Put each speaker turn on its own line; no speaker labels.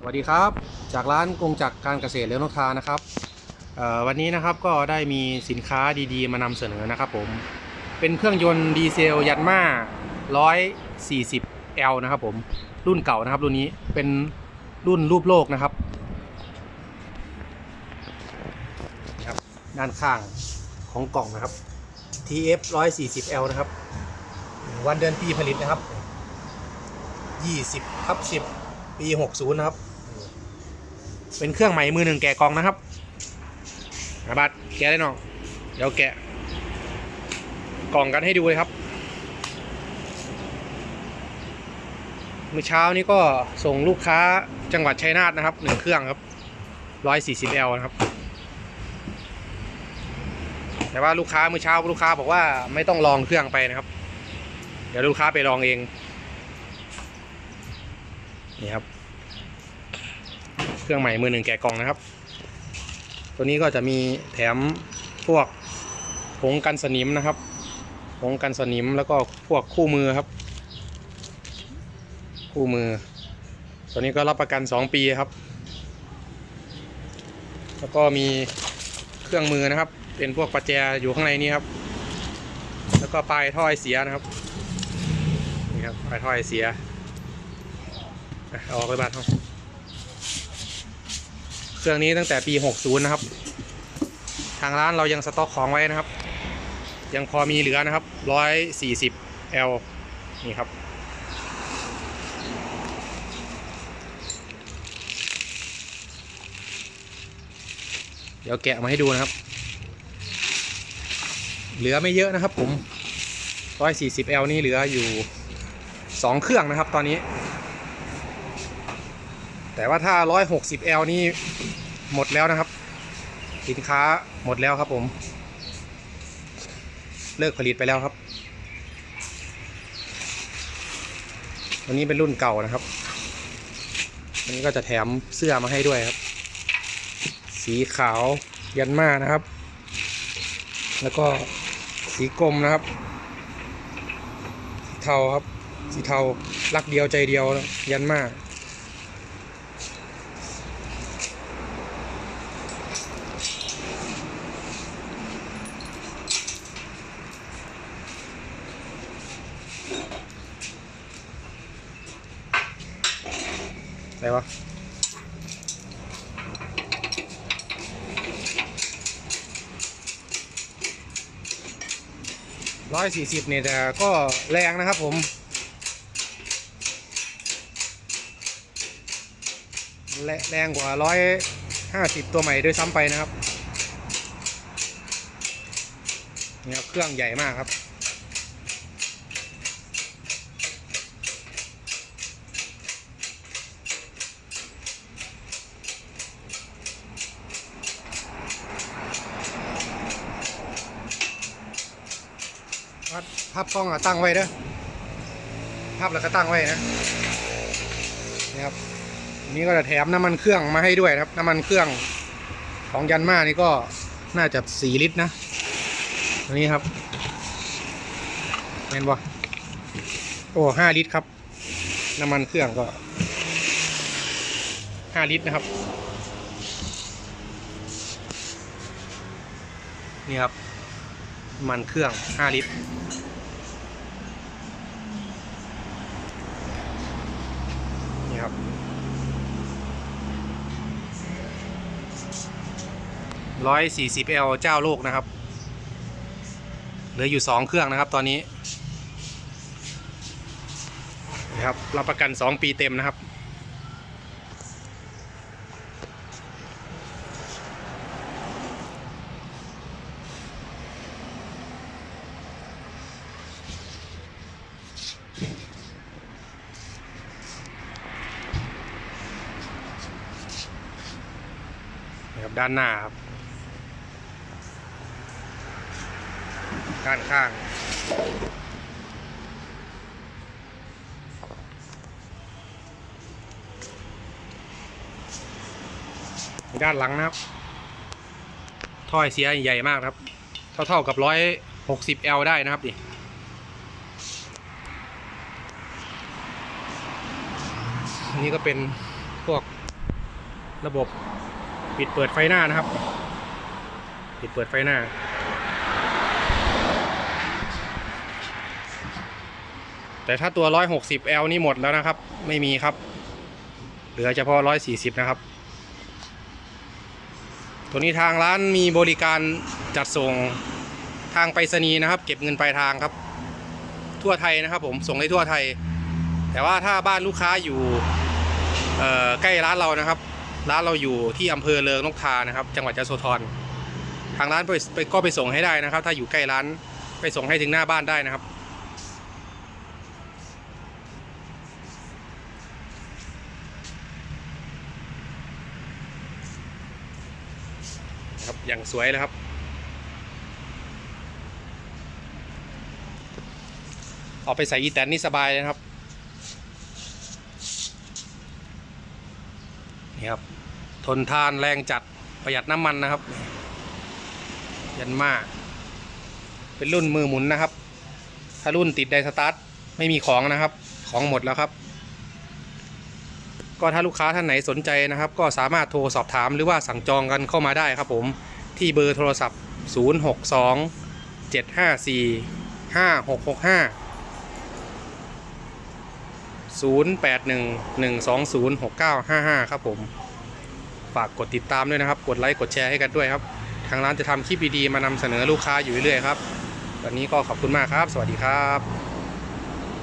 สวัสดีครับ จากร้านกงจักรการเกษตรเลี้ยงนกทานะครับวันนี้นะครับก็ได้มีสินค้าดีๆ มานำเสนอนะครับผมเป็นเครื่องยนต์ดีเซลยันมา140 L นะครับผมรุ่นเก่านะครับรุ่นนี้เป็นรุ่นรูปโลกนะครับครับ ด้านข้างของกล่องนะครับ TF 140 L นะครับวันเดือนปีผลิตนะครับ 20ทับ10 ปี 60 นะครับ เป็นเครื่องใหม่มือหนึ่งแกะกล่องนะครับอาบัตแกะได้น้องเดี๋ยวแกะ กล่องกันให้ดูเลยครับ เมื่อเช้านี้ก็ส่งลูกค้าจังหวัดชัยนาทนะครับหนึ่งเครื่องครับ 140L นะครับ แต่ว่าลูกค้าเมื่อเช้าลูกค้าบอกว่าไม่ต้องลองเครื่องไปนะครับ เดี๋ยวลูกค้าไปลองเอง นี่ครับ เครื่องใหม่มือหนึ่งแกะกล่องนะครับ ตัวนี้ก็จะมีแถมพวกผงกันสนิมนะครับผงกันสนิมแล้วก็พวกคู่มือครับ คู่มือ ตัวนี้ก็รับประกัน 2 ปีครับ แล้วก็มีเครื่องมือนะครับ เป็นพวกประแจอยู่ข้างในนี้ครับ แล้วก็ปลายท่อไอเสียนะครับนี่ครับปลายท่อไอเสียอะเอาออกไปบ้านเขาเค รื่องนี้ตั้งแต่ปี 60 นะครับ ทางร้านเรายังสต็อกของไว้นะครับ ยังพอมีเหลือนะครับ 140 L นี่ครับ เดี๋ยวแกะมาให้ดูนะครับ เหลือไม่เยอะนะครับผม 140 L นี่เหลืออยู่ 2 เครื่องนะครับตอนนี้ แต่ว่าถ้า 160L นี่หมดแล้วนะครับ สินค้าหมดแล้วครับผม เลิกผลิตไปแล้วครับวันนี้เป็นรุ่นเก่านะครับอันนี้ก็จะแถมเสื้อมาให้ด้วยครับ สีขาวยันมานะครับ แล้วก็สีกรมนะครับ สีเทาครับ สีเทารักเดียวใจเดียวยันมา อะไรวะร้อยสี่สิบเนี่ยแต่ก็แรงนะครับผมแรแรงกว่าร้อยห้าสิบตัวใหม่ด้วยซ้ำไปนะครับนี่ครับเครื่องใหญ่มากครับ พับพับกล้องอะตั้งไว้เด้อพับแล้วก็ตั้งไว้นะนี่ครับนี้ก็จะแถมน้ำมันเครื่องมาให้ด้วยครับ น้ำมันเครื่องของยันมานี่ก็น่าจะสี่ลิตรนะอันนี้ครับเห็นบ่โอ้ห้าลิตรครับ น้ำมันเครื่องก็ห้าลิตรนะครับ นี่ครับ มันเครื่องห้าลิตร นี่ครับร้อยสี่สิบเอลเจ้าโลกนะครับ เหลืออยู่สองเครื่องนะครับตอนนี้นะครับรับประกันสองปีเต็มนะครับ ด้านหน้าครับ ด้านข้าง ด้านหลังนะครับถ้อยเสียใหญ่มากครับ เท่าเท่าๆกับร้อยหกสิบ L ได้นะครับนี่อันนี้ก็เป็นพวกระบบ ปิดเปิดไฟหน้านะครับ ปิดเปิดไฟหน้า แต่ถ้าตัว 160L นี่หมดแล้วนะครับ ไม่มีครับ เหลือเฉพาะ 140 นะครับ ตัวนี้ทางร้านมีบริการจัดส่งทางไปรษณีย์นะครับ เก็บเงินปลายทางครับ ทั่วไทยนะครับผมส่งได้ทั่วไทย แต่ว่าถ้าบ้านลูกค้าอยู่ใกล้ร้านเรานะครับ ร้านเราอยู่ที่อำเภอเลิงนกทานะครับ จังหวัดยโสธรทางร้านไปก็ไปส่งให้ได้นะครับ ถ้าอยู่ใกล้ร้านไปส่งให้ถึงหน้าบ้านได้นะครับ ครับอย่างสวยเลยครับ เอาไปใส่อีแตนนี่สบายเลยครับ นี่ครับ ทนทานแรงจัดประหยัดน้ำมันนะครับ ยันมาเป็นรุ่นมือหมุนนะครับ ถ้ารุ่นติดไดสตาร์ทไม่มีของนะครับ ของหมดแล้วครับ ก็ถ้าลูกค้าท่านไหนสนใจนะครับ ก็สามารถโทรสอบถามหรือว่าสั่งจองกันเข้ามาได้ครับผมที่เบอร์โทรศัพท์ 062 754 5665 0811206955 ครับผม ฝากกดติดตามด้วยนะครับ กดไลค์กดแชร์ให้กันด้วยครับ ทางร้านจะทำคลิปดีๆมานำเสนอลูกค้าอยู่เรื่อยๆครับ วันนี้ก็ขอบคุณมากครับ สวัสดีครับ